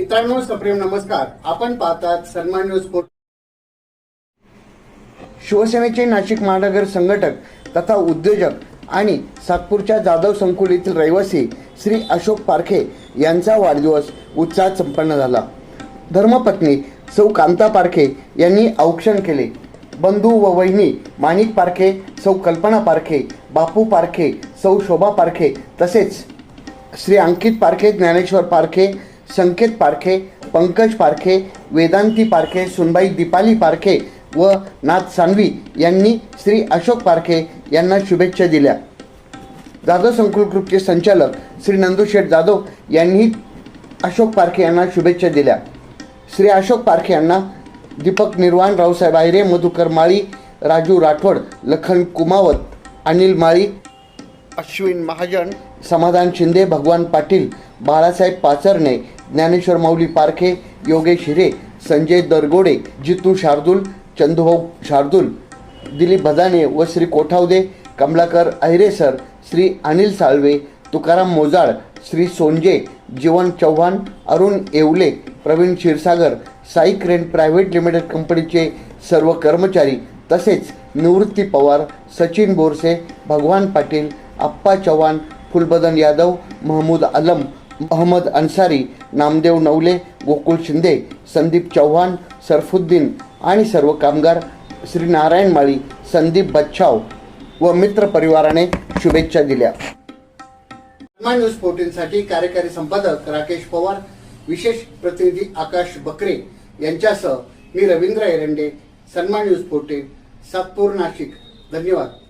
मित्रांनो सप्रेम नमस्कार. आपण पाहतात सन्मान न्यूज शिवसेनेचे नाशिक महानगर संघटक तथा उद्योजक आणि सातपूरच्या जाधव संकुल येथील रहिवासी श्री अशोक पारखे यांचा वाढदिवस उत्साहात संपन्न झाला. धर्मपत्नी सौ कांता पारखे यांनी औक्षण केले. बंधू व वहिनी माणिक पारखे सौ कल्पना पारखे बापू पारखे सौ शोभा पारखे तसेच श्री अंकित पारखे ज्ञानेश्वर पारखे संकेत पारखे पंकज पारखे वेदांती पारखे सुनबाई दीपाली पारखे व नाथ सानवी यांनी श्री अशोक पारखे यांना शुभेच्छा दिल्या. जाधव संकुल ग्रुपचे संचालक श्री नंदुशेठ जाधव यांनी अशोक पारखे यांना शुभेच्छा दिल्या. श्री अशोक पारखे यांना दीपक निर्वाण रावसाहेब आहिरे मधुकर माळी राजू राठोड लखन कुमावत अनिल माळी अश्विन महाजन समाधान शिंदे भगवान पाटील बाळासाहेब पाचरणे ज्ञानेश्वर माऊली पारखे योगेश हिरे संजय दरगोडे जितू शार्दूल चंदूभाऊ शार्दूल दिलीप भदाने व Shri Kothawade Kamlakar Ahire sir Shri Anil Salve Tukaram Mojal Shri Sonje Jeevan Chavan Arun Yewale Pravin Kshirsagar Sai crane private limited कंपनीचे सर्व कर्मचारी तसेच निवृत्ती पवार सचिन बोरसे भगवान पाटील आप्पा चव्हाण फुलबदन यादव महमूद आलम अहमद अन्सारी नामदेव नवले गोकुळ शिंदे संदीप चव्हाण सरफुद्दीन आणि सर्व कामगार श्री नारायण माळी संदीप बच्छाव व मित्र परिवाराने शुभेच्छा दिल्या. सन्मान न्यूज फोर्टीनसाठी कार्यकारी संपादक राकेश पवार विशेष प्रतिनिधी आकाश बकरे यांच्यासह मी रवींद्र एरंडे सन्मान न्यूज फोर्टीन सातपूर नाशिक. धन्यवाद.